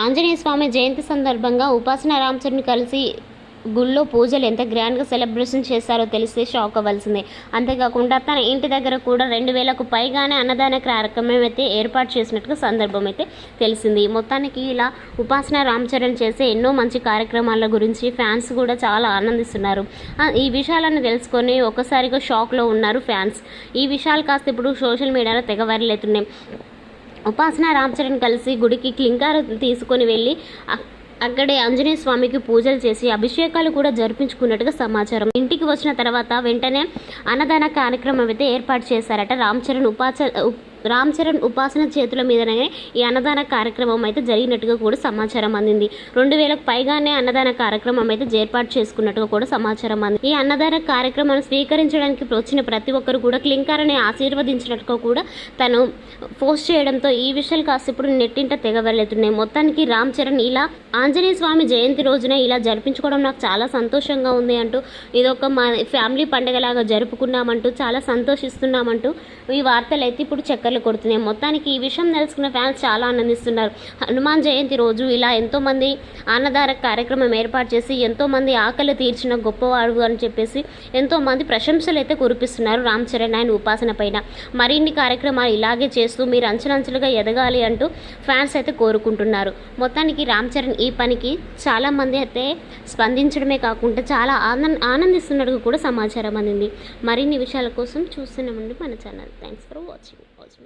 ఆంజనేయ స్వామి జయంతి సందర్భంగా ఉపాసన రామచరణ్ కలిసి గుళ్ళో పూజలు ఎంత గ్రాండ్గా సెలబ్రేషన్ చేశారో తెలిస్తే షాక్ అవ్వాల్సిందే. అంతేకాకుండా తన ఇంటి దగ్గర కూడా రెండు వేలకు పైగానే అన్నదాన కార్యక్రమం అయితే ఏర్పాటు చేసినట్టుగా సందర్భం అయితే తెలిసింది. మొత్తానికి ఇలా ఉపాసన రామచరణ్ చేసే ఎన్నో మంచి కార్యక్రమాల గురించి ఫ్యాన్స్ కూడా చాలా ఆనందిస్తున్నారు. ఈ విషయాలను తెలుసుకొని ఒక్కసారిగా షాక్లో ఉన్నారు ఫ్యాన్స్. ఈ విషయాలు కాస్త ఇప్పుడు సోషల్ మీడియాలో తెగ వైరల్ అవుతున్నాయి. ఉపాసన రామచరణ్ కలిసి గుడికి క్లింకార తీసుకొని వెళ్ళి అక్కడే ఆంజనేయ స్వామికి పూజలు చేసి అభిషేకాలు కూడా జరిపించుకున్నట్టుగా సమాచారం. ఇంటికి వచ్చిన తర్వాత వెంటనే అన్నదాన కార్యక్రమం అయితే ఏర్పాటు చేశారట రామ్ చరణ్ ఉపాచ రామ్ చరణ్ ఉపాసన చేతుల మీదనే ఈ అన్నదాన కార్యక్రమం అయితే జరిగినట్టుగా కూడా సమాచారం అందింది. రెండు వేలకు పైగానే అన్నదాన కార్యక్రమం అయితే ఏర్పాటు చేసుకున్నట్టుగా కూడా సమాచారం అందింది. ఈ అన్నదాన కార్యక్రమాన్ని స్వీకరించడానికి వచ్చిన ప్రతి ఒక్కరు కూడా క్లింకారని ఆశీర్వదించినట్టుగా కూడా తను పోస్ట్ చేయడంతో ఈ విషయాలు కాస్త ఇప్పుడు నెట్టింట తెగ మొత్తానికి రామ్ చరణ్ ఇలా ఆంజనేయ స్వామి జయంతి రోజున ఇలా జరిపించుకోవడం నాకు చాలా సంతోషంగా ఉంది అంటూ ఇదొక మా ఫ్యామిలీ పండుగలాగా జరుపుకున్నామంటూ చాలా సంతోషిస్తున్నామంటూ ఈ వార్తలు అయితే ఇప్పుడు చక్కర్లు కొడుతున్నాయి. మొత్తానికి ఈ విషయం తెలుసుకున్న ఫ్యాన్స్ చాలా ఆనందిస్తున్నారు. హనుమాన్ జయంతి రోజు ఇలా ఎంతోమంది అన్నదార కార్యక్రమం ఏర్పాటు చేసి ఎంతోమంది ఆకలి తీర్చిన గొప్పవాడు అని చెప్పేసి ఎంతోమంది ప్రశంసలు అయితే కురిపిస్తున్నారు రామ్ చరణ్ ఆయన ఉపాసన పైన. మరిన్ని కార్యక్రమాలు ఇలాగే చేస్తూ మీరు అంచెలంచెలుగా ఎదగాలి అంటూ ఫ్యాన్స్ అయితే కోరుకుంటున్నారు. మొత్తానికి రామ్ చరణ్ ఈ పనికి చాలామంది అయితే స్పందించడమే కాకుండా చాలా ఆనంద ఆనందిస్తున్నట్టుగా కూడా సమాచారం అందింది. మరిన్ని విషయాల కోసం చూస్తున్నామండి మన channel. Thanks for watching watching